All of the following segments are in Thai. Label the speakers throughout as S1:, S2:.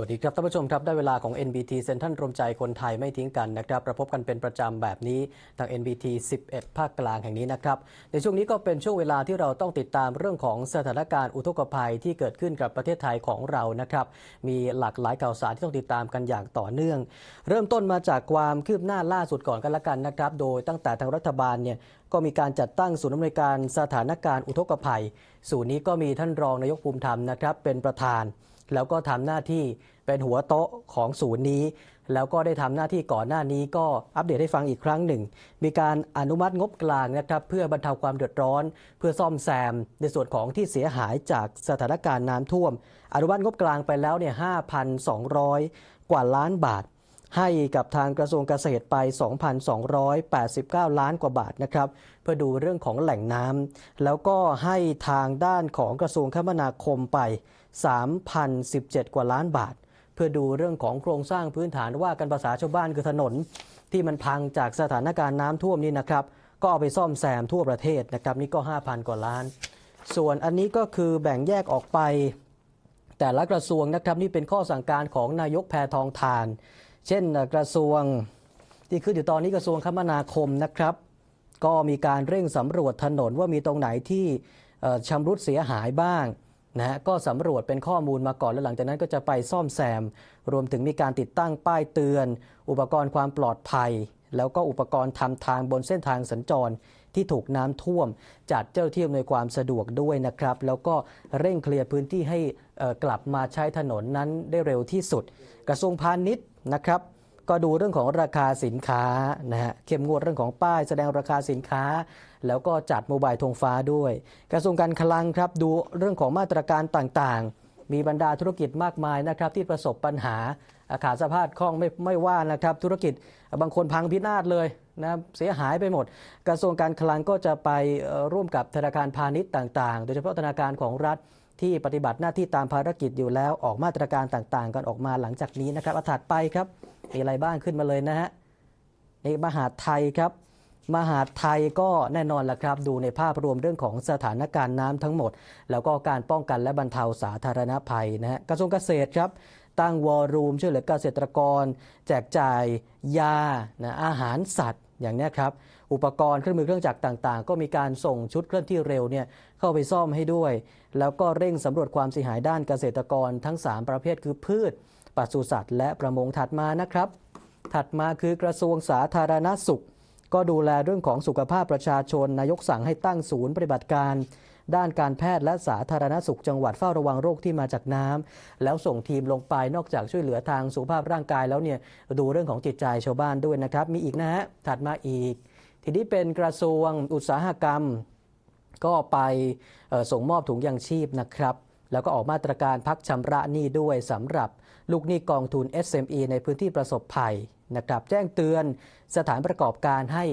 S1: สวัสดีครับท่านผู้ชมครับได้เวลาของ NBT เซ็นทรัลรวมใจคนไทยไม่ทิ้งกันนะครับประพบกันเป็นประจำแบบนี้ทาง NBT 11 ภาคกลางแห่งนี้นะครับในช่วงนี้ก็เป็นช่วงเวลาที่เราต้องติดตามเรื่องของสถานการณ์อุทกภัยที่เกิดขึ้นกับประเทศไทยของเรานะครับมีหลากหลายข่าวสารที่ต้องติดตามกันอย่างต่อเนื่อง เริ่มต้นมาจากความคืบหน้าล่าสุดก่อนกันละกันนะครับโดยตั้งแต่ทางรัฐบาลเนี่ยก็มีการจัดตั้งศูนย์อำนวยการสถานการณ์อุทกภัย ศูนย์นี้ก็มีท่านรองนายกภูมิธรรมนะครับเป็นประธาน แล้วก็ทำหน้าที่เป็นหัวโต๊ะของศูนย์นี้ แล้วก็ได้ทำหน้าที่ก่อนหน้านี้ก็อัปเดตให้ฟังอีกครั้งหนึ่ง มีการอนุมัติงบกลางนะครับเพื่อบรรเทาความเดือดร้อน เพื่อซ่อมแซม ในส่วนของที่เสียหายจากสถานการณ์น้ำท่วม อนุมัติงบกลางไปแล้วเนี่ย5,200 กว่าล้านบาท ให้กับทางกระทรวงเกษตรไป 2,289 ล้านกว่าบาทนะครับ พื่อดูเรื่องของแหล่งน้ำแล้วก็ให้ทางด้านของกระทรวงคมนาคมไป 3,017 กว่าล้านบาท เพื่อดูเรื่องของโครงสร้างพื้นฐานว่ากันภาษาชาวบ้านคือถนน ที่มันพังจากสถานการณ์น้ำท่วมนี่นะครับ ก็เอาไปซ่อมแซมทั่วประเทศนะครับนี่ก็ 5,000 กว่าล้าน ส่วนอันนี้ก็คือแบ่งแยกออกไป แต่ละกระทรวงนะครับนี่เป็นข้อสั่งการของนายกแพทองทาน เช่นกระทรวงที่ขึ้นอยู่ตอนนี้กระทรวงคมนาคมนะครับ ก็มีการเร่งสำรวจถนนว่ามีตรงไหนที่ชำรุดเสียหายบ้างนะฮะก็สำรวจเป็นข้อมูลมาก่อนแล้วหลังจากนั้นก็จะไปซ่อมแซม รวมถึงมีการติดตั้งป้ายเตือน อุปกรณ์ความปลอดภัย แล้วก็อุปกรณ์ทำทางบนเส้นทางสัญจรที่ถูกน้ำท่วม จัดเจ้าที่อำนวยความสะดวกด้วยนะครับ แล้วก็เร่งเคลียร์พื้นที่ให้กลับมาใช้ถนนนั้นได้เร็วที่สุด กระทรวงพาณิชย์นะครับ ก็ดูเรื่องของราคาสินค้านะฮะเข้มงวดเรื่องของป้ายแสดงราคาสินค้า แล้วก็จัดโมบายธงฟ้าด้วย กระทรวงการคลังครับดูเรื่องของมาตรการต่างๆ มีบรรดาธุรกิจมากมายนะครับที่ประสบปัญหาอาขาดสภาพคล่องไม่ไม่ว่านะครับ ธุรกิจบางคนพังพินาศเลยนะเสียหายไปหมด กระทรวงการคลังก็จะไปร่วมกับธนาคารพาณิชย์ต่าง ๆ โดยเฉพาะธนาคารของรัฐ ที่ปฏิบัติหน้าที่ตามภารกิจอยู่แล้วออกมาตรการต่างๆกันออกมาหลังจากนี้นะครับอาถัดไปครับ มีอะไรบ้างขึ้นมาเลยนะฮะนี่มหาไทยครับ มหาไทยก็แน่นอนละครับ ดูในภาพรวมเรื่องของสถานการณ์น้ำทั้งหมด แล้วก็การป้องกันและบรรเทาสาธารณภัยนะฮะกระทรวงเกษตรครับตั้งวอรูมช่วยเหลือเกษตรกร แจกจ่ายยานะอาหารสัตว์อย่างนี้ครับ อุปกรณ์เครื่องมือเครื่องจักรต่างๆ ก็มีการส่งชุดเคลื่อนที่เร็วเนี่ย เข้าไปซ่อมให้ด้วย แล้วก็เร่งสำรวจความเสียหายด้านเกษตรกรทั้ง 3 ประเภทคือพืชปศุสัตว์ และประมงถัดมานะครับ ถัดมาคือกระทรวงสาธารณสุข ก็ดูแลเรื่องของสุขภาพประชาชนนายกสั่งให้ตั้งศูนย์ปฏิบัติการด้านการแพทย์และสาธารณสุขจังหวัดเฝ้าระวังโรคที่มาจากน้ำแล้วส่งทีมลงไปนอกจากช่วยเหลือทางสุขภาพร่างกายแล้วเนี่ยดูเรื่องของจิตใจชาวบ้านด้วยนะครับ มีอีกนะฮะถัดมาอีก ทีนี้เป็นกระทรวงอุตสาหกรรม ก็ไปส่งมอบถุงยางชีพนะครับ แล้วก็ออกมาตรการพักชำระหนี้ด้วยสำหรับลูกหนี้กองทุน SME ในพื้นที่ประสบภัยนะครับ แจ้งเตือนสถานประกอบการให้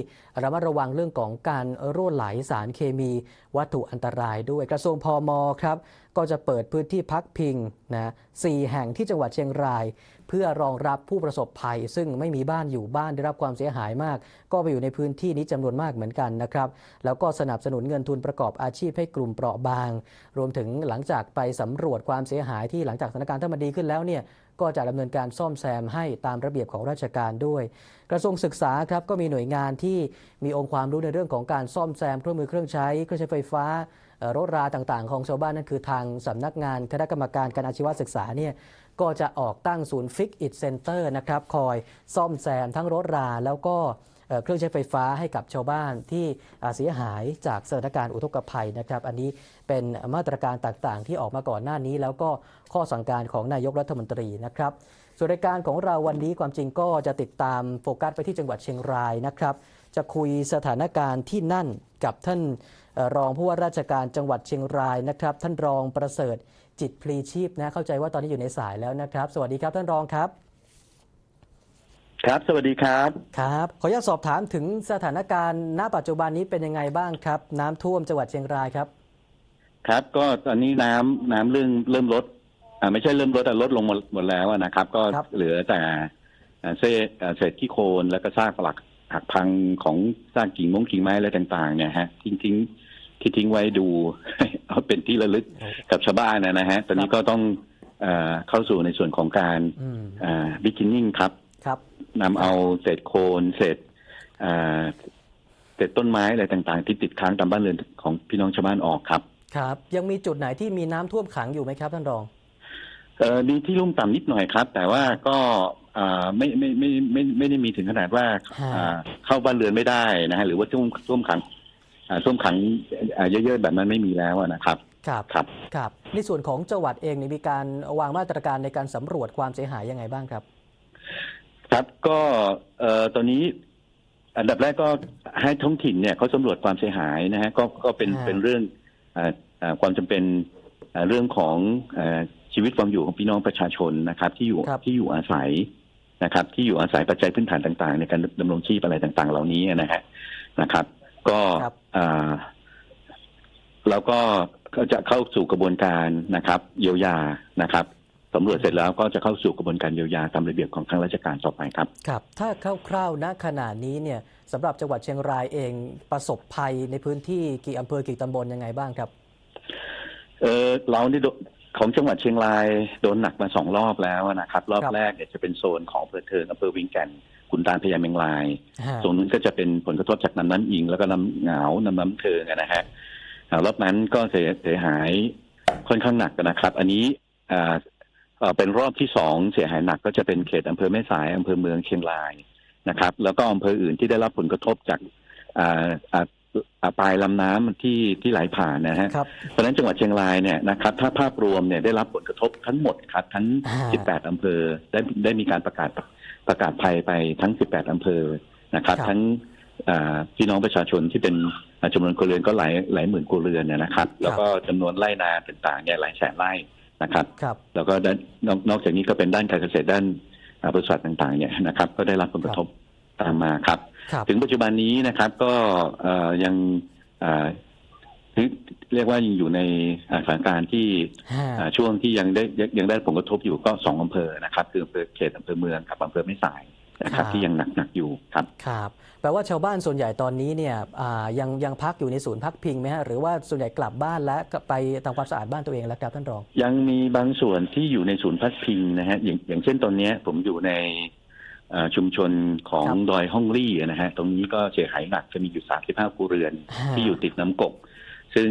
S1: ระมัดระวังเรื่องของการรั่วไหลสารเคมี วัตถุอันตรายด้วยกระทรวงพอมครับ ก็จะเปิดพื้นที่พักพิงนะสแห่งที่จังหวัดเชียงราย เพื่อรองรับผู้ประสบภัย ซึ่งไม่มีบ้านอยู่บ้านได้รับความเสียหายมาก ก็ไปอยู่ในพื้นที่นี้จำนวนมากเหมือนกันนะครับ แล้วก็สนับสนุนเงินทุนประกอบอาชีพให้กลุ่มเปราะบาง รวมถึงหลังจากไปสำรวจความเสียหายที่หลังจากสถานการณ์ถ้ามันดีขึ้นแล้วเนี่ย ก็จะดำเนินการซ่อมแซมให้ตามระเบียบของราชการด้วย กระทรวงศึกษาครับก็มีหน่วยงานที่มีองค์ความรู้ในเรื่องของการซ่อมแซมเครื่องมือเครื่องใช้เครื่องใช้ไฟฟ้ารถราต่างๆ ของชาวบ้านนั่นคือทางสำนักงานคณะกรรมการการอาชีวศึกษาเนี่ยก็จะออกตั้งศูนย์ฟิกอิทเซ็นเตอร์นะครับคอยซ่อมแซมทั้งรถราแล้วก็ เครื่องใช้ไฟฟ้าให้กับชาวบ้านที่เสียหายจากสถานการณ์อุทกภัยนะครับ อันนี้เป็นมาตรการต่างๆ ที่ออกมาก่อนหน้านี้ แล้วก็ข้อสั่งการของนายกรัฐมนตรีนะครับส่วนรายการของเราวันนี้ความจริงก็จะติดตามโฟกัสไปที่จังหวัดเชียงรายนะครับ จะคุยสถานการณ์ที่นั่นกับท่านรองผู้ว่าราชการจังหวัดเชียงรายนะครับ ท่านรองประเสริฐจิตพลีชีพนะเข้าใจว่าตอนนี้อยู่ในสายแล้วนะครับ สวัสดีครับท่านรองครับ
S2: ครับ สวัสดีครับ
S1: ครับ ขออนุญาตสอบถามถึงสถานการณ์ณปัจจุบันนี้เป็นยังไงบ้างครับ น้ำท่วมจังหวัดเชียงรายครับ
S2: ครับ ก็ตอนนี้น้ำน้ำเรื่องเริ่มลดอ่าไม่ใช่เริ่มลดแต่ลดลงหมดหมดแล้วอะนะครับ ก็
S1: ครับ
S2: เหลือแต่อ่าเศษอ่าเศษขี้โคลนแล้วก็ซากปลักหักพังของซากกิ่งมงกิ่งไม้อะไรต่าง ๆ เนี่ยฮะทิ้งทิ้งที่ทิ้งไว้ดู เอาเป็นที่ระลึกกับชาวบ้านนะนะฮะ ตอนนี้ก็ต้องเอ่อเข้าสู่ในส่วนของการ
S1: อืม
S2: บิ๊กินนิ่งครับ
S1: ครับ
S2: นำเอาเศษโคลนเศษเอ่อเศษต้นไม้อะไรต่างๆ ที่ติดค้างตามบ้านเรือนของพี่น้องชาวบ้านออกครับ
S1: ครับ ยังมีจุดไหนที่มีน้ำท่วมขังอยู่ไหมครับท่านรอง
S2: เอ่อมีที่ลุ่มต่ำนิดหน่อยครับ แต่ว่าก็อ่าไม่ไม่ไม่ไม่ไม่ไม่ได้มีถึงขนาดว่า
S1: ฮะ
S2: อ่าเข้าบ้านเรือนไม่ได้นะฮะหรือว่าท่วมท่วมขังอ่าท่วมขังอ่าเยอะๆแบบนั้นไม่มีแล้วอะนะครับ
S1: ครับ
S2: ครับ
S1: ครับในส่วนของจังหวัดเองนี่มีการวางมาตรการในการสำรวจความเสียหายยังไงบ้างครับ
S2: ครับก็เอ่อตอนนี้อันดับแรกก็ให้ท้องถิ่นเนี่ยเขาสำรวจความเสียหายนะฮะก็ก็เป็น
S1: ฮะ
S2: เป็นเรื่องอ่าอ่าความจำเป็นอ่าเรื่องของอ่าชีวิตความอยู่ของพี่น้องประชาชนนะครับ ที่อยู่
S1: ครับ
S2: ที่อยู่อาศัยนะครับ ที่อยู่อาศัยปัจจัยพื้นฐานต่าง ๆ ในการดำรงชีพอะไรต่าง ๆ เหล่านี้นะฮะนะครับ ก็
S1: ครับ
S2: อ่าเราก็ก็จะเข้าสู่กระบวนการนะครับ เยียวยานะครับ สำรวจเสร็จแล้วก็จะเข้าสู่กระบวนการเยียวยาตามระเบียบของทางราชการต่อไปครับ
S1: ครับ ถ้าคร่าวๆณขณะนี้เนี่ยสำหรับจังหวัดเชียงรายเองประสบภัยในพื้นที่กี่อำเภอกี่ตำบลยังไงบ้างครับ
S2: เออเรานี่โดของจังหวัดเชียงรายโดนหนักมาสองรอบแล้วนะครับ รอบ
S1: ครับ
S2: แรกเนี่ยจะเป็นโซนของอำเภอเทิงอำเภอวิงแก่นขุนตาลพญาเมงราย
S1: ฮะ
S2: ตรงนู้นก็จะเป็นผลกระทบจากน้ำน้ำอิง แล้วก็น้ำเหงาน้ำน้ำเทิงอะนะฮะอ่ารอบนั้นก็เสียเสียหายค่อนข้างหนักนะครับ อันนี้อ่า เอ่อเป็นรอบที่สองเสียหายหนักก็จะเป็นเขตอำเภอแม่สายอำเภอเมืองเชียงรายนะครับ แล้วก็อำเภออื่นที่ได้รับผลกระทบจากอ่าอ่าอ่าปลายลำน้ำที่ที่ไหลผ่านนะฮะ
S1: ครับ
S2: เพราะฉะนั้นจังหวัดเชียงรายเนี่ยนะครับถ้าภาพรวมเนี่ยได้รับผลกระทบทั้งหมดครับทั้ง
S1: อ่า
S2: 18อำเภอได้ได้มีการประกาศประกาศภัยไปทั้ง 18อำเภอนะครับ
S1: ครับ
S2: ทั้งอ่าพี่น้องประชาชนที่เป็นอ่าจำนวนครัวเรือนก็หลายหลายหมื่นครัวเรือนเนี่ยนะครับ แล้วก็จำนวนไร่นาต่างๆเนี่ยหลายแสนไร่ นะครับ
S1: ครับ
S2: แล้วก็ด้านนอกนอกจากนี้ก็เป็นด้านการเกษตรด้านอ่าบริษัทต่างๆเนี่ยนะครับ ก็ได้รับผลกระทบตามมาครับ
S1: ครับ
S2: ถึงปัจจุบันนี้นะครับก็เอ่อยังเอ่อเรียกว่ายังอยู่ในอ่าสถานการณ์ที่
S1: ฮะ
S2: อ่าช่วงที่ยังได้ยังยังได้ผลกระทบอยู่ก็สองอำเภอนะครับ คืออำเภอเขตอำเภอเมืองกับอำเภอแม่สาย นะครับที่ยังหนักหนักๆอยู่ครับ
S1: ครับแปลว่าชาวบ้านส่วนใหญ่ตอนนี้เนี่ยอ่ายังยังพักอยู่ในศูนย์พักพิงไหมฮะหรือว่าส่วนใหญ่กลับบ้านและก็ไปทำความสะอาดบ้านตัวเองแล้วครับท่านรอง
S2: ยังมีบางส่วนที่อยู่ในศูนย์พักพิงนะฮะอย่างอย่างเช่นตอนเนี้ยผมอยู่ในเอ่อชุมชนของ
S1: ครับ
S2: ดอยห้องลี่นะฮะตรงนี้ก็เสียหายหนักจะมีอยู่ 35ครัวเรือน
S1: ฮะ
S2: ที่อยู่ติดน้ำกก ซึ่ง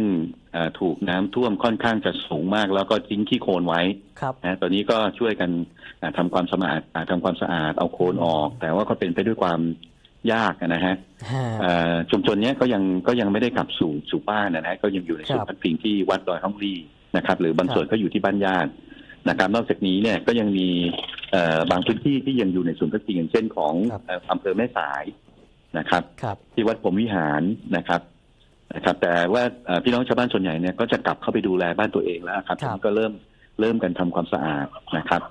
S2: เอ่อถูกน้ำท่วมค่อนข้างจะสูงมาก แล้วก็ทิ้งขี้โคลนไว้
S1: ครับ
S2: นะตอนนี้ก็ช่วยกันอ่าทำความสะอาดอ่าทำความสะอาดเอาโคลนออก แต่ว่าก็เป็นไปด้วยความยากนะฮะ
S1: ฮะ
S2: เอ่อชุมชนเนี้ยก็ยังก็ยังไม่ได้กลับสู่สู่บ้านนะฮะก็ยังอยู่ใน
S1: ครับ
S2: ศูนย์พักพิงที่วัดดอยห้องรีนะครับ หรือบาง
S1: ครับ
S2: ส่วนก็อยู่ที่บ้านญาตินะครับนอกจากนี้เนี่ยก็ยังมีเอ่อบางพื้นที่ที่ยังอยู่ในศูนย์พักพิงอย่างเช่นของ
S1: ครับ
S2: เอ่ออำเภอแม่สายนะครับ
S1: ครับ
S2: ที่วัดพรหมวิหารนะครับ นะครับแต่ว่าเอ่อพี่น้องชาวบ้านส่วนใหญ่เนี่ยก็จะกลับเข้าไปดูแลบ้านตัวเองแล้วครับ
S1: ครับ
S2: ทีนี้ก็เริ่มเริ่มกันทำความสะอาดนะครับ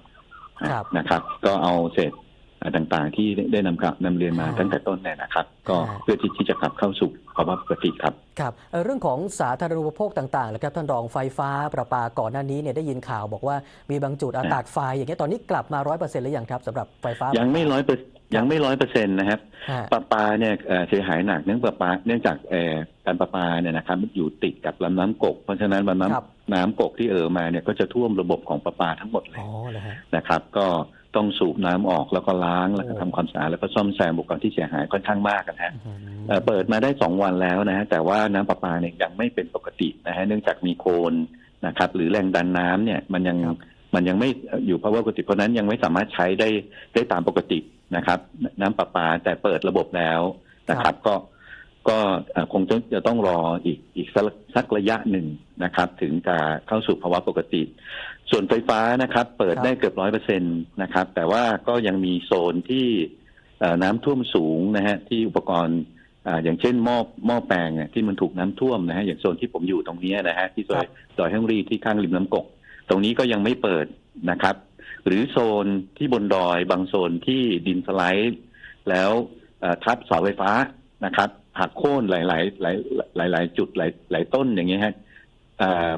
S1: ครับ
S2: นะครับ ก็เอาเศษอ่าต่างๆ ที่ได้ได้นำกลับนำเรียนมา
S1: อ่า
S2: ตั้งแต่ต้นเนี่ยนะครับ ก็
S1: อ่า
S2: เพื่อที่ที่จะกลับเข้าสู่ภาวะปกติครับ
S1: ครับเอ่อเรื่องของสาธารณูปโภคต่างๆนะครับท่านรองไฟฟ้าประปาก่อนหน้านี้เนี่ยได้ยินข่าวบอกว่ามีบางจุดอา
S2: ครับ
S1: ตัดไฟอย่างเงี้ยตอนนี้กลับมาร้อยเปอร์เซ็นต์หรือยังครับสำหรับไฟฟ้า
S2: ยังไม่ร้อยเปอร์ ยังไม่ร้อยเปอร์เซ็นต์นะครับ
S1: ฮะ
S2: ประปาเนี่ยเอ่อเสียหายหนักเนื่องประปาเนื่องจากเอ่อการประปาเนี่ยนะครับอยู่ติดกับลำน้ำกก เพราะฉะนั้นลำน้
S1: ครับำ
S2: น้ำกกที่เอ่อมาเนี่ยก็จะท่วมระบบของประปาทั้งหมดเล
S1: อ๋
S2: ย
S1: อเหรอฮะ
S2: นะครับ ก็ต้องสูบน้ำออกแล้วก็ล้างแล้วก็
S1: โอ้
S2: ทำความสะอาดแล้วก็ซ่อมแซมอุปกรณ์ที่เสียหายค่อนข้างมากนะฮะ
S1: อื้อหือ
S2: เอ่อเปิดมาได้สองวันแล้วนะฮะแต่ว่าน้ำประปาเนี่ยยังไม่เป็นปกตินะฮะเนื่องจากมีโคลนนะครับ หรือแรงดันน้ำเนี่ยมันยัง
S1: ครับ
S2: มันยังไม่อยู่ภาวะปกติเพราะฉะนั้นยังไม่สามารถใช้ได้ได้ตามปกติ นะครับ น้ำประปาแต่เปิดระบบแล้วนะครับ ก็ก็เอ่อคงจะจะต้องรออีกอีกสักสักระยะหนึ่งนะครับ ถึงจะเข้าสู่ภาวะปกติ ส่วนไฟฟ้านะครับ เปิด
S1: ครับ
S2: ได้เกือบร้อยเปอร์เซ็นตนะครับ แต่ว่าก็ยังมีโซนที่เอ่อน้ำท่วมสูงนะฮะที่อุปกรณ์อ่าอย่างเช่นหม้อหม้อแปลงเนี่ยที่มันถูกน้ำท่วมนะฮะอย่างโซนที่ผมอยู่ตรงเนี้ยนะฮะที่ซอยดอยแห้งรีที่ข้างริมน้ำกก ตรงนี้ก็ยังไม่เปิดนะครับ หรือโซนที่บนดอยบางโซนที่ดินสไลด์แล้วทับเสาไฟฟ้านะครับหักโค่นหลาย ๆ หลายหลายหลายจุดหลายหลายต้นอย่างเงี้ยฮะ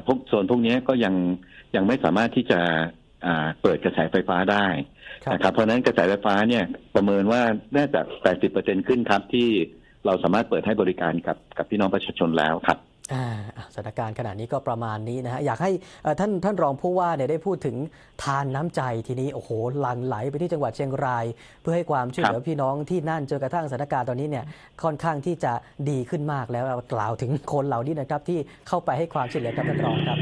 S2: พวกโซนพวกนี้ก็ยังยังไม่สามารถที่จะเปิดกระแสไฟฟ้าได้
S1: ครับ
S2: นะครับ เพราะนั้นกระแสไฟฟ้าเนี่ยประเมินว่าน่าจะ 80%ขึ้นครับที่เราสามารถเปิดให้บริการกับกับพี่น้องประชาชนแล้วครับ
S1: สถานการณ์ขณะนี้ก็ประมาณนี้นะฮะอยากให้เอ่อท่านท่านรองผู้ว่าเนี่ยได้พูดถึงทานน้ำใจทีนี้โอ้โหหลั่งไหลไปที่จังหวัดเชียงราย เพื่อให้ความช่วยเหลือพี่น้องที่นั่นจนกระทั่งสถานการณ์ตอนนี้เนี่ยค่อนข้างที่จะดีขึ้นมากแล้วเรากล่าวถึงคนเหล่านี้นะครับที่เข้าไปให้ความช่วยเหลือครับท่านรองครับ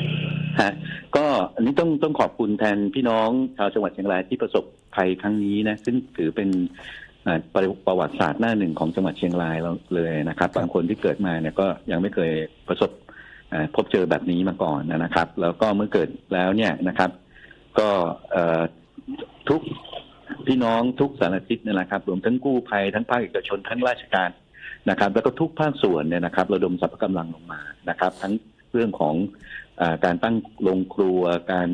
S2: ฮะก็อันนี้ต้องต้องขอบคุณแทนพี่น้องชาวจังหวัดเชียงรายที่ประสบภัยครั้งนี้นะซึ่งถือเป็นอ่า ประประวัติศาสตร์หน้าหนึ่งของจังหวัดเชียงรายเราเลยนะครับ
S1: ครับ
S2: บางคนที่เกิดมาเนี่ยก็ยังไม่เคยประสบอ่าพบเจอแบบนี้มาก่อนนะครับ แล้วก็เมื่อเกิดแล้วเนี่ยนะครับ ก็เอ่อทุกพี่น้องทุกสารทิศนี่แหละครับรวมทั้งกู้ภัยทั้งภาคเอกชนทั้งราชการนะครับ แล้วก็ทุกภาคส่วนเนี่ยนะครับระดมสรรพกำลังลงมานะครับ ทั้งเรื่องของอ่าการตั้งโรงครัวการ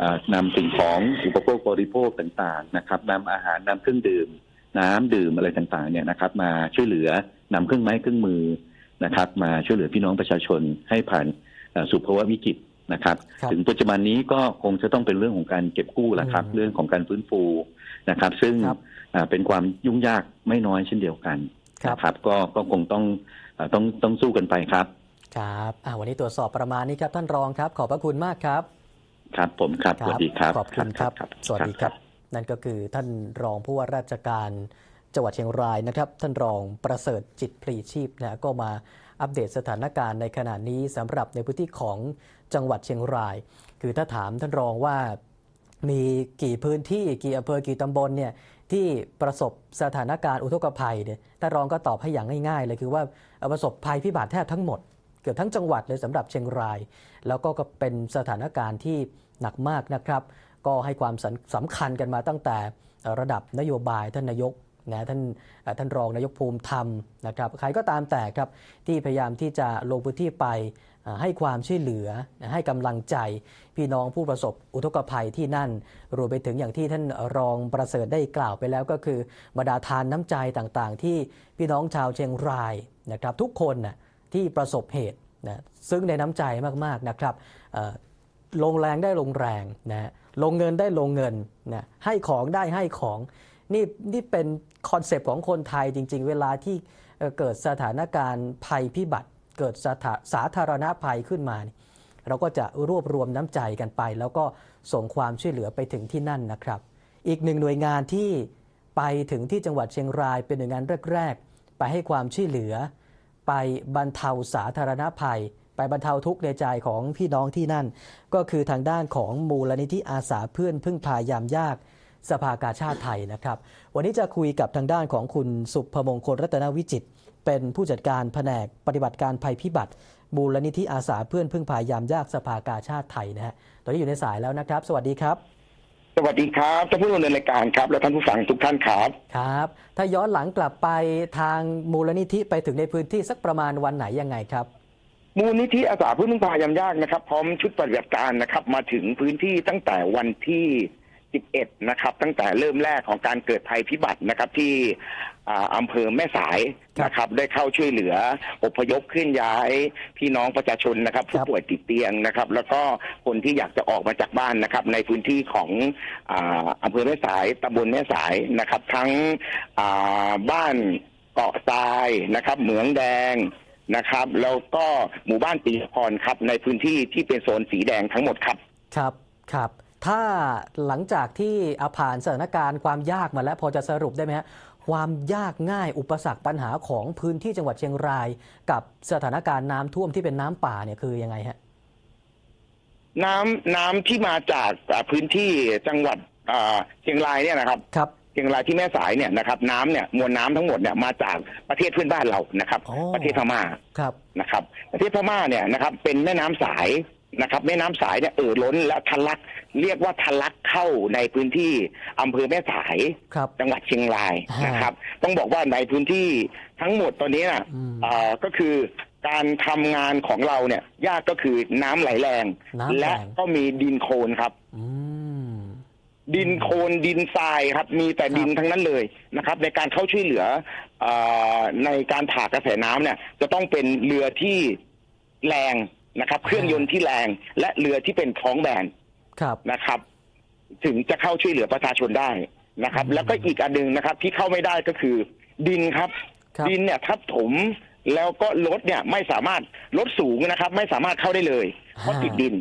S2: อ่านำสิ่งของอุปโภคบริโภคต่างๆนะครับนำอาหารนำเครื่องดื่ม น้ำดื่มอะไรต่างๆเนี่ยนะครับ มาช่วยเหลือนำเครื่องไม้เครื่องมือนะครับ มาช่วยเหลือพี่น้องประชาชนให้ผ่านอ่าสู่ภาวะวิกฤตนะครับ
S1: ครับ
S2: ถึงปัจจุบันนี้ก็คงจะต้องเป็นเรื่องของการเก็บกู้แหละครับ
S1: อืม
S2: เรื่องของการฟื้นฟูนะครับ ซึ่ง
S1: ครับ
S2: อ่าเป็นความยุ่งยากไม่น้อยเช่นเดียวกัน
S1: ครับ
S2: นะครับก็ก็คงต้องอ่าต้องต้องสู้กันไปครับ
S1: ครับอ่าวันนี้ตรวจสอบประมาณนี้ครับท่านรองครับ ขอบพระคุณมากครับ
S2: ครับผมครับสวัสดีครับ
S1: ขอบคุณครับ สวัสดีครับ นั่นก็คือท่านรองผู้ว่าราชการจังหวัดเชียงรายนะครับ ท่านรองประเสริฐจิตพลีชีพนะก็มาอัปเดตสถานการณ์ในขณะนี้สำหรับในพื้นที่ของจังหวัดเชียงราย คือถ้าถามท่านรองว่ามีกี่พื้นที่กี่อำเภอกี่ตำบลเนี่ยที่ประสบสถานการณ์อุทกภัยเนี่ยท่านรองก็ตอบให้อย่างง่ายๆเลยคือว่าประสบภัยพิบัติแทบทั้งหมด เกือบทั้งจังหวัดเลยสำหรับเชียงราย แล้วก็เป็นสถานการณ์ที่หนักมากนะครับ ก็ให้ความสำคัญกันมาตั้งแต่ระดับนโยบายท่านนายกนะท่านท่านรองนายกภูมิธรรมนะครับใครก็ตามแต่ครับที่พยายามที่จะลงพื้นที่ไปให้ความช่วยเหลือให้กำลังใจพี่น้องผู้ประสบอุทกภัยที่นั่น รวมไปถึงอย่างที่ท่านรองประเสริฐได้กล่าวไปแล้วก็คือบรรดาทานน้ำใจต่างๆ ที่พี่น้องชาวเชียงรายนะครับทุกคนนะที่ประสบเหตุนะซึ่งในน้ำใจมากๆนะครับลงแรงได้ลงแรงนะ ลงเงินได้ลงเงินนะให้ของได้ให้ของ นี่นี่เป็นคอนเซปต์ของคนไทยจริง ๆ เวลาที่เกิดสถานการณ์ภัยพิบัติ เกิดสถาสาธารณภัยขึ้นมา เราก็จะรวบรวมน้ำใจกันไป แล้วก็ส่งความช่วยเหลือไปถึงที่นั่นนะครับ อีกหนึ่งหน่วยงานที่ไปถึงที่จังหวัดเชียงรายเป็นหน่วยงานแรก ๆ ไปให้ความช่วยเหลือ ไปบรรเทาสาธารณภัย บรรเทาทุกข์ในใจของพี่น้องที่นั่น ก็คือทางด้านของมูลนิธิอาสาเพื่อนพึ่งพายามยากสภากาชาติไทยนะครับ วันนี้จะคุยกับทางด้านของคุณสุภมงคลรัตนวิจิตรเป็นผู้จัดการแผนกปฏิบัติการภัยพิบัติมูลนิธิอาสาเพื่อนพึ่งพายามยากสภากาชาติไทยนะฮะตอนนี้อยู่ในสายแล้วนะครับ สวัสดีครับ
S3: สวัสดีครับท่านผู้ดำเนินรายการครับ และท่านผู้ฟังทุกท่านครับ
S1: ครับ ถ้าย้อนหลังกลับไปทางมูลนิธิไปถึงในพื้นที่สักประมาณวันไหนยังไงครับ
S3: มูลนิธิอาสาผู้พึ่งพายามยากนะครับ พร้อมชุดปฏิบัติการนะครับ มาถึงพื้นที่ตั้งแต่วันที่ 11 นะครับ ตั้งแต่เริ่มแรกของการเกิดภัยพิบัตินะครับที่อ่าอำเภอแม่สาย
S1: ครับ
S3: นะครับ ได้เข้าช่วยเหลืออพยพเคลื่อนย้ายพี่น้องประชาชนนะครับ ผู้
S1: ครับ
S3: ป่วยติดเตียงนะครับ แล้วก็คนที่อยากจะออกมาจากบ้านนะครับ ในพื้นที่ของอาอำเภอแม่สายตำบลแม่สายนะครับ ทั้งอ่าบ้านเกาะทรายนะครับ เหมืองแดง นะครับ แล้วก็หมู่บ้านปีพรครับ ในพื้นที่ที่เป็นโซนสีแดงทั้งหมดครับ
S1: ครับครับ ถ้าหลังจากที่อาผ่านสถานการณ์ความยากมาแล้วพอจะสรุปได้ไหมฮะความยากง่ายอุปสรรคปัญหาของพื้นที่จังหวัดเชียงราย กับสถานการณ์น้ำท่วมที่เป็นน้ำป่าเนี่ยคือยังไงฮะ
S3: น้ำน้ำที่มาจากอ่าพื้นที่จังหวัดอ่าเชียงรายเนี่ยนะครับ
S1: ครับ
S3: เชียงรายที่แม่สายเนี่ยนะครับน้ำเนี่ยมวลน้ำทั้งหมดเนี่ยมาจากประเทศเพื่อนบ้านเรานะครับ
S1: อ๋อ
S3: ประเทศพม่า
S1: ครับ
S3: นะครับ ประเทศพม่าเนี่ยนะครับเป็นแม่น้ำสายนะครับ แม่น้ำสายเนี่ยเอ่อล้นและทะลักเรียกว่าทะลักเข้าในพื้นที่อำเภอแม่สาย
S1: ครับ
S3: จังหวัดเชียงราย
S1: ฮะ
S3: นะครับ ต้องบอกว่าในพื้นที่ทั้งหมดตอนนี้นะ
S1: อืม
S3: เอ่อก็คือการทำงานของเราเนี่ยยากก็คือน้ำไหลแรง
S1: น้ำแรง
S3: และก็มีดินโคลนครับ
S1: อืม
S3: ดินโคลนดินทรายครับ มีแต่
S1: ครับ
S3: ดินทั้งนั้นเลยนะครับ ในการเข้าช่วยเหลือเออในการผ่ากระแสน้ำเนี่ย จะต้องเป็นเรือที่แรงนะครับ เครื่องยนต์ที่แรง และเรือที่เป็นท้องแบน
S1: ครับ
S3: นะครับ ถึงจะเข้าช่วยเหลือประชาชนได้นะครับ
S1: อืม
S3: แล้วก็อีกอันหนึ่งนะครับ ที่เข้าไม่ได้ก็คือ ดินครับ
S1: ครับ
S3: ดินเนี่ยทับถมแล้วก็รถเนี่ยไม่สามารถรถสูงนะครับ ไม่สามารถเข้าได้เลยเพราะติดดิน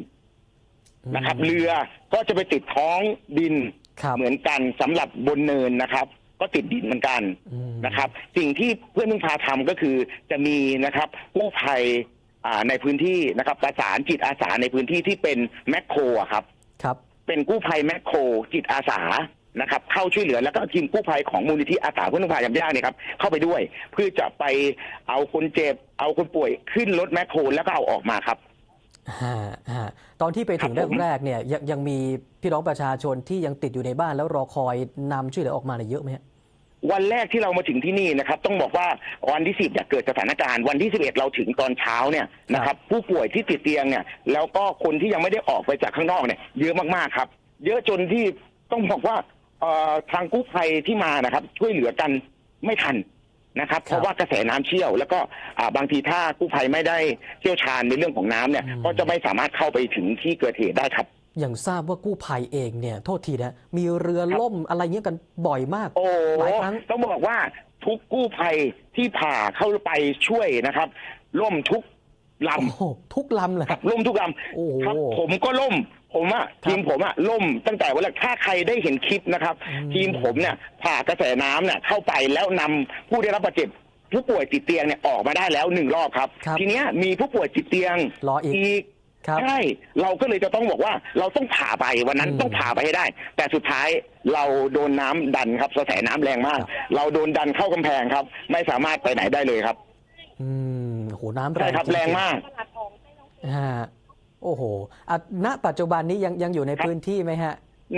S3: นะครับ เรือก็จะไปติดท้องดิน
S1: ครับ
S3: เหมือนกันสำหรับบนเนินนะครับ ก็ติดดินเหมือนกัน
S1: อืม
S3: นะครับ สิ่งที่เพื่อนพึ่งพาทำก็คือจะมีนะครับกู้ภัยอ่าในพื้นที่นะครับ ประสานจิตอาสาในพื้นที่ที่เป็นแมคโครอะครับ
S1: ครับ
S3: เป็นกู้ภัยแมคโครจิตอาสานะครับเข้าช่วยเหลือแล้วก็ทีมกู้ภัยของมูลนิธิอาสาเพื่อนพึ่งพายามยากเนี่ยครับเข้าไปด้วย เพื่อจะไปเอาคนเจ็บ เอาคนป่วยขึ้นรถแมคโครแล้วก็เอาออกมาครับ
S1: ฮะฮะ ตอนที่ไปถึง
S3: ครับผม
S1: แรกๆเนี่ยยังยังมีพี่น้องประชาชนที่ยังติดอยู่ในบ้านแล้วรอคอยนำช่วยเหลือออกมาเนี่ยเยอะไหมฮะ
S3: วันแรกที่เรามาถึงที่นี่นะครับ ต้องบอกว่าวันที่สิบเนี่ยเกิดสถานการณ์ วันที่สิบเอ็ดเราถึงตอนเช้าเนี่ยนะครับ ผู้ป่วยที่ติดเตียงเนี่ย แล้วก็คนที่ยังไม่ได้ออกไปจากข้างนอกเนี่ย เยอะมากๆครับ เยอะจนที่ต้องบอกว่าเอ่อทางกู้ภัยที่มานะครับ ช่วยเหลือกันไม่ทัน นะครับ เพราะว่ากระแสน้ำเชี่ยว แล้วก็อ่าบางทีถ้ากู้ภัยไม่ได้เชี่ยวชาญในเรื่องของน้ำเนี่ย
S1: อืม
S3: ก็จะไม่สามารถเข้าไปถึงที่เกิดเหตุได้ครับ
S1: อย่างทราบว่ากู้ภัยเองเนี่ยโทษทีนะ มีเรือล่มอะไรเงี้ยกันบ่อยมาก
S3: โอ้
S1: หลายครั้ง
S3: ต้องบอกว่าทุกกู้ภัยที่ผ่าเข้าไปช่วยนะครับ ล่มทุกล
S1: โอ้โหทุกลำเลยำ
S3: ครับล่มทุกล
S1: โอ้โหำ
S3: ครับผมก็ล่ม ผมอะ
S1: ครับ
S3: ทีมผมอะล่มตั้งแต่วันแรกถ้าใครได้เห็นคลิปนะครับ
S1: อืม
S3: ทีมผมเนี่ยผ่ากระแสน้ำเนี่ยเข้าไปแล้วนำผู้ได้รับบาดเจ็บผู้ป่วยติดเตียงเนี่ยออกมาได้แล้วหนึ่งรอบครับ
S1: ครับ
S3: ทีเนี้ยมีผู้ป่วยติดเตียง
S1: รออีก
S3: อีก
S1: ครับ
S3: ใช่ เราก็เลยจะต้องบอกว่าเราต้องผ่าไปวันนั้น
S1: อืม
S3: ต้องผ่าไปให้ได้ แต่สุดท้ายเราโดนน้ำดันครับกระแสน้ำแรงมาก
S1: ครับ
S3: เราโดนดันเข้ากำแพงครับ ไม่สามารถไปไหนได้เลยครับ
S1: อืมโหน้ำแร
S3: ใช่
S1: ง
S3: ครับ
S1: จงๆ
S3: แรงมาก
S1: ฮะ โอ้โหอะณปัจจุบันนี้ยังยังอยู่ใน
S3: ครับ
S1: พื้นที่ไหมฮะ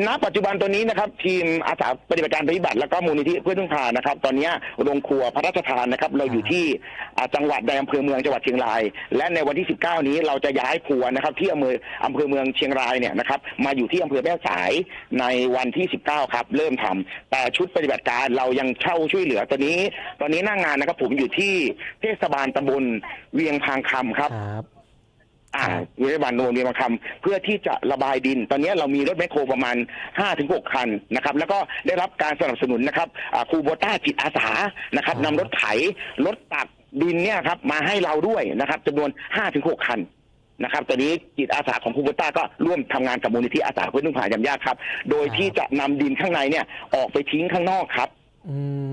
S3: ณปัจจุบันตัวนี้นะครับ ทีมอาสาปฏิบัติการปฏิบัติแล้วก็มูลนิธิเพื่อนพึ่งพานะครับ ตอนนี้โรงครัวพระราชทานนะครับ เราอยู่ที่อ่าจังหวัดในอำเภอเมืองจังหวัดเชียงราย และในวันที่ 19 นี้เราจะย้ายครัวนะครับที่อำเภออำเภอเมืองเชียงรายเนี่ยนะครับมาอยู่ที่อำเภอแม่สายในวันที่ 19 ครับ เริ่มทำแต่ชุดปฏิบัติการเรายังเช่าช่วยเหลือตอนนี้ ตอนนี้หน้างงานนะครับ ผมอยู่ที่เทศบาลตำบลเวียงพางคำครับ
S1: ครับ
S3: อ่า
S1: ครับ
S3: วิทยาบาลโนนเรียมาคำเพื่อที่จะระบายดิน ตอนนี้เรามีรถแมคโครประมาณ 5-6 คันนะครับแล้วก็ได้รับการสนับสนุนนะครับอ่าครูโบต้าจิตอาสานะครับนำรถไถรถตักดินเนี่ยครับมาให้เราด้วยนะครับจำนวน 5-6 คันนะครับตอนนี้จิตอาสาของครูโบต้าก็ร่วมทำงานกับมูลนิธิอาสาเพื่อนพึ่งพายามยากครับ โดยที่จะนำดินข้างในเนี่ยออกไปทิ้งข้างนอกครับ
S1: อืม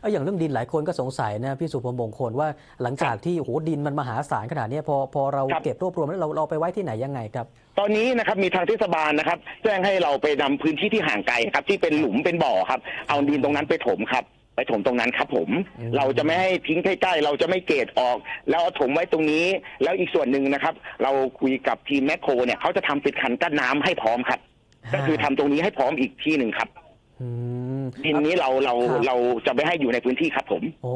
S1: เอออย่างเรื่องดินหลายคนก็สงสัยนะพี่สุพมงคลว่าหลังจากที่โอ้โหดินมันมหาศาลขนาดเนี้ยพอพอเรา
S3: ครับ
S1: เก็บรวบรวมแล้วเราเราไปไว้ที่ไหนยังไงครับ
S3: ตอนนี้นะครับมีทางเทศบาลนะครับ แจ้งให้เราไปนำพื้นที่ที่ห่างไกลครับ ที่เป็นหลุมเป็นบ่อครับ เอาดินตรงนั้นไปถมครับไปถมตรงนั้นครับผม
S1: อืม
S3: เราจะไม่ให้ทิ้งใกล้ๆ เราจะไม่เกตออก แล้วเอาถมไว้ตรงนี้ แล้วอีกส่วนหนึ่งนะครับ เราคุยกับทีมแมคโครเนี่ยเขาจะทำเป็นคันกั้นน้ำให้พร้อมครับ ก็คือทำตรงนี้ให้พร้อมอีกที่หนึ่งครับ
S1: อืม
S3: ดินนี้เราเรา
S1: ครับ
S3: เราจะไม่ให้อยู่ในพื้นที่ครับผม
S1: โอ้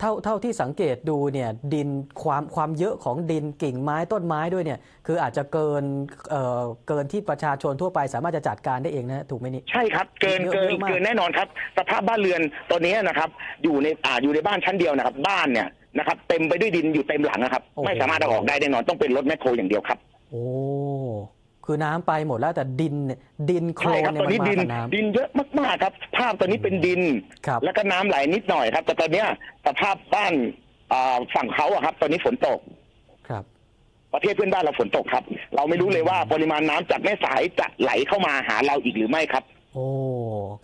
S1: เท่าเท่าที่สังเกตดูเนี่ยดินความความเยอะของดินกิ่งไม้ต้นไม้ด้วยเนี่ย คืออาจจะเกินเอ่อเกินที่ประชาชนทั่วไปสามารถจะจัดการได้เองนะถูกไหมนี่
S3: ใช่ครับ เกิน
S1: เยอะ
S3: เกิน
S1: เยอะมาก
S3: เกินแน่นอนครับ สภาพบ้านเรือนตอนนี้นะครับ อยู่ในอ่าอยู่ในบ้านชั้นเดียวนะครับ บ้านเนี่ยนะครับ เต็มไปด้วยดินอยู่เต็มหลังนะครับ ไม่สามารถเอาออกได้แน่นอนต้องเป็นรถแมคโครอย่างเดียวครับ
S1: โอ้ คือน้ำไปหมดแล้วแต่ดินเนี่ยดินโคล
S3: ใช่
S1: น
S3: ครับ
S1: เนี่ย
S3: ตอน
S1: มัน
S3: นี้
S1: มา
S3: ดิน
S1: กับน้ำ
S3: ดินเยอะมากๆครับ ภาพตอนนี้เป็นดิน
S1: ครับ
S3: แล้วก็น้ำไหลนิดหน่อยครับ แต่ตอนเนี้ยสภาพบ้านอ่าฝั่งเขาอะครับ ตอนนี้ฝนตก
S1: ครับ
S3: ประเทศเพื่อนบ้านเราฝนตกครับ เราไม่รู้เลยว่าปริมาณน้ำจากแม่สายจะไหลเข้ามาหาเราอีกหรือไม่ครับ
S1: โอ้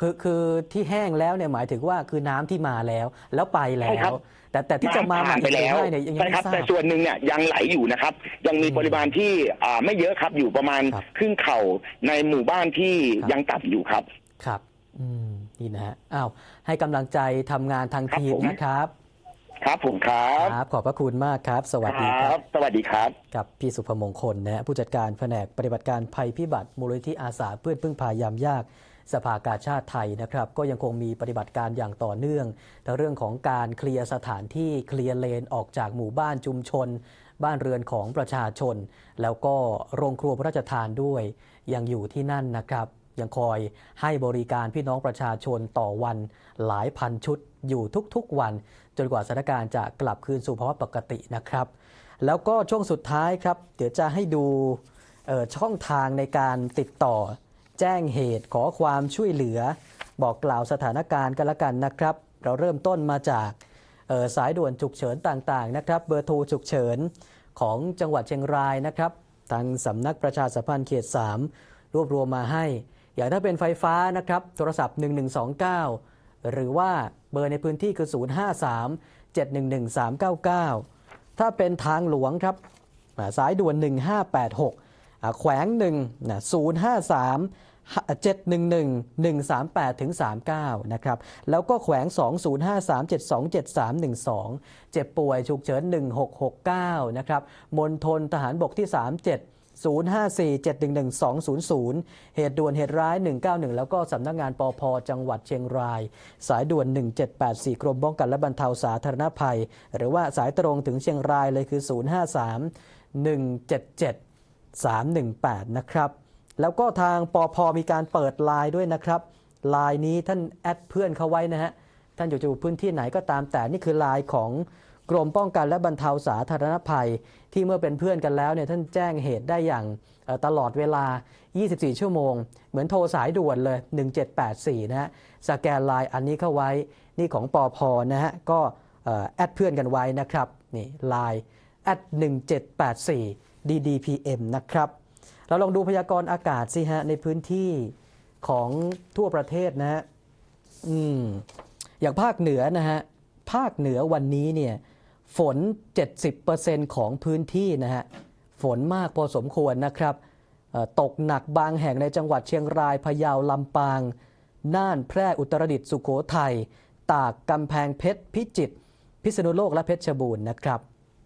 S1: คือคือที่แห้งแล้วเนี่ยหมายถึงว่าคือน้ำที่มาแล้ว แล้วไปแล้
S3: ใช่ครั
S1: ว
S3: บ
S1: แต่แต่ที่จะมา
S3: น้ำผ่าน
S1: ให
S3: ไป
S1: ม่
S3: แล้ว
S1: หรือไม่เนี่ยยัง
S3: ใช่
S1: ไม่
S3: ครับ
S1: ทรา
S3: แต่
S1: บ
S3: ส่วนหนึ่งเนี่ยยังไหลอยู่นะครับ ยังมี
S1: อืม
S3: ปริมาณที่อ่าไม่เยอะครับอยู่ประมาณ
S1: ครับ
S3: ครึ่งเข่าในหมู่บ้านที่
S1: ครับ
S3: ยังต่ำอยู่ครับ
S1: ครับอืมนี่นะฮะอ้าวให้กำลังใจทำงานทาง
S3: ครับ
S1: ทีม
S3: ผม
S1: นะครับ
S3: ครับผมครับ
S1: ครับขอบพระคุณมากครับ สวัสดี
S3: ค
S1: ค
S3: รั
S1: รับ
S3: บสวัสดีครับ
S1: กับพี่สุภมงคลนะฮะผู้จัดการแผนกปฏิบัติการภัยพิบัติมูลนิธิอาสาเพื่อนพึ่งพายามยาก สภากาชาติไทยนะครับ ก็ยังคงมีปฏิบัติการอย่างต่อเนื่องทั้งเรื่องของการเคลียร์สถานที่เคลียร์เลนออกจากหมู่บ้านชุมชน บ้านเรือนของประชาชน แล้วก็โรงครัวพระราชทานด้วย ยังอยู่ที่นั่นนะครับ ยังคอยให้บริการพี่น้องประชาชนต่อวันหลายพันชุดอยู่ทุกๆวัน จนกว่าสถานการณ์จะกลับคืนสู่ภาวะปกตินะครับ แล้วก็ช่วงสุดท้ายครับ เดี๋ยวจะให้ดูช่องทางในการติดต่อ แจ้งเหตุขอความช่วยเหลือ บอกกล่าวสถานการณ์กันละกันนะครับ เราเริ่มต้นมาจากออสายด่วนฉุกเฉินต่างๆนะครับเบอร์โทรฉุกเฉินของจังหวัดเชียงรายนะครับทางสำนักประชาสัมพันธ์เขต 3 รวบรวมมาให้ อย่างถ้าเป็นไฟฟ้านะครับโทรศัพท์ 1129 หรือว่าเบอร์ในพื้นที่คือ 053 711 399 ถ้าเป็นทางหลวงครับสายด่วน 1586อ่าแขวง1นะ053 711 138ถึง39 นะครับ แล้วก็แขวง 2053727312 เจ็บป่วยฉุกเฉิน 1669 นะครับมณฑลทหารบกที่ 37 054 711 200 เหตุด่วนเหตุร้าย 191 แล้วก็สำนักงงานปอพอจังหวัดเชียงราย สายด่วน 1784 กรมป้องกันและบรรเทาสาธารณภัย หรือว่าสายตรงถึงเชียงรายเลยคือ 053 177 318 นะครับ แล้วก็ทางปอพมีการเปิดไลน์ด้วยนะครับไลน์นี้ท่านแอดเพื่อนเขาไว้นะฮะท่านอยู่อยู่พื้นที่ไหนก็ตามแต่นี่คือไลน์ของกรมป้องกันและบรรเทาสาธารณภัย ที่เมื่อเป็นเพื่อนกันแล้วเนี่ยท่านแจ้งเหตุได้อย่างตลอดเวลา 24 ชั่วโมง เหมือนโทรสายด่วนเลย 1784 นะฮะสแกนไลน์อันนี้เข้าไว้นี่ของปอพนะฮะก็แอดเพื่อนกันไว้นะครับนี่ไลน์แอด1784 ddpm นะครับ เราลองดูพยากรณ์อากาศสิฮะในพื้นที่ของทั่วประเทศนะฮะอืมอย่างภาคเหนือนะฮะภาคเหนือวันนี้เนี่ยฝน 70%ของพื้นที่นะฮะฝนมากพอสมควรนะครับตกหนักบางแห่งในจังหวัดเชียงรายพะเยาลำปาง น่านแพร่อุตรดิตถ์สุโขทัยตากกำแพงเพชรพิจิตรพิษณุโลกและเพชรบูรณ์นะครับ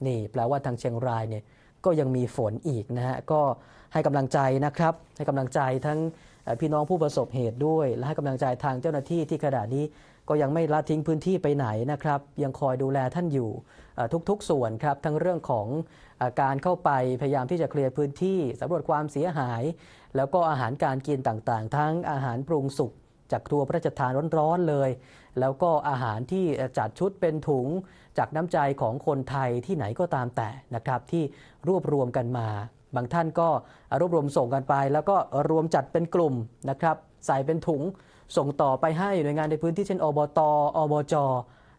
S1: นี่แปลว่าทางเชียงรายเนี่ยก็ยังมีฝนอีกนะฮะก็ ให้กำลังใจนะครับ ให้กำลังใจทั้งพี่น้องผู้ประสบเหตุด้วย และให้กำลังใจทางเจ้าหน้าที่ที่ขณะนี้ก็ยังไม่ละทิ้งพื้นที่ไปไหนนะครับ ยังคอยดูแลท่านอยู่ทุกๆ ส่วนครับ ทั้งเรื่องของอการเข้าไปพยายามที่จะเคลียร์พื้นที่สำรวจความเสียหาย แล้วก็อาหารการกินต่างๆ ทั้งอาหารปรุงสุกจากครัวพระราชทานร้อนๆเลย แล้วก็อาหารที่จัดชุดเป็นถุงจากน้ำใจของคนไทยที่ไหนก็ตามแต่นะครับ ที่รวบรวมกันมา บางท่านก็รวบรวมส่งกันไป แล้วก็รวมจัดเป็นกลุ่มนะครับใส่เป็นถุงส่งต่อไปให้หน่วยงานในพื้นที่เช่นอบตอบจ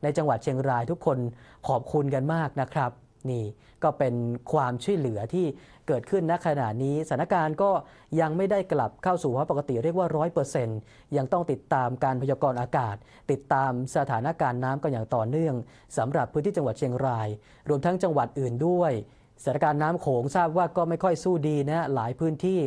S1: ในจังหวัดเชียงรายทุกคนขอบคุณกันมากนะครับ นี่ก็เป็นความช่วยเหลือที่เกิดขึ้นณขณะนี้สถานการณ์ก็ยังไม่ได้กลับเข้าสู่ภาวะปกติเรียกว่า 100%ยังต้องติดตามการพยากรณ์อากาศ ติดตามสถานการณ์น้ำกันอย่างต่อเนื่องสำหรับพื้นที่จังหวัดเชียงราย รวมทั้งจังหวัดอื่นด้วย สถานการณ์น้ำโขงทราบว่าก็ไม่ค่อยสู้ดีนะหลายพื้นที่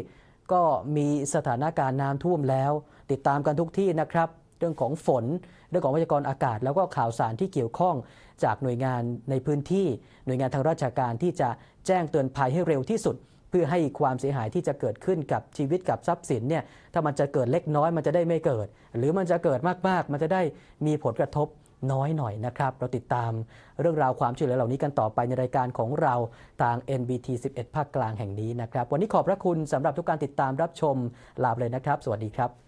S1: ก็มีสถานการณ์น้ำท่วมแล้ว ติดตามกันทุกที่นะครับ เรื่องของฝน เรื่องของพยากรณ์อากาศ แล้วก็ข่าวสารที่เกี่ยวข้องจากหน่วยงานในพื้นที่ หน่วยงานทางราชการที่จะแจ้งเตือนภัยให้เร็วที่สุด เพื่อให้ความเสียหายที่จะเกิดขึ้นกับชีวิตกับทรัพย์สินเนี่ยถ้ามันจะเกิดเล็กน้อยมันจะได้ไม่เกิด หรือมันจะเกิดมากๆ มันจะได้มีผลกระทบ น้อยหน่อยนะครับ เราติดตามเรื่องราวความช่วยเหลือเหล่านี้กันต่อไปในรายการของเราทาง NBT 11 ภาคกลางแห่งนี้นะครับ วันนี้ขอบพระคุณสำหรับทุกการติดตามรับชมลาไปเลยนะครับ สวัสดีครับ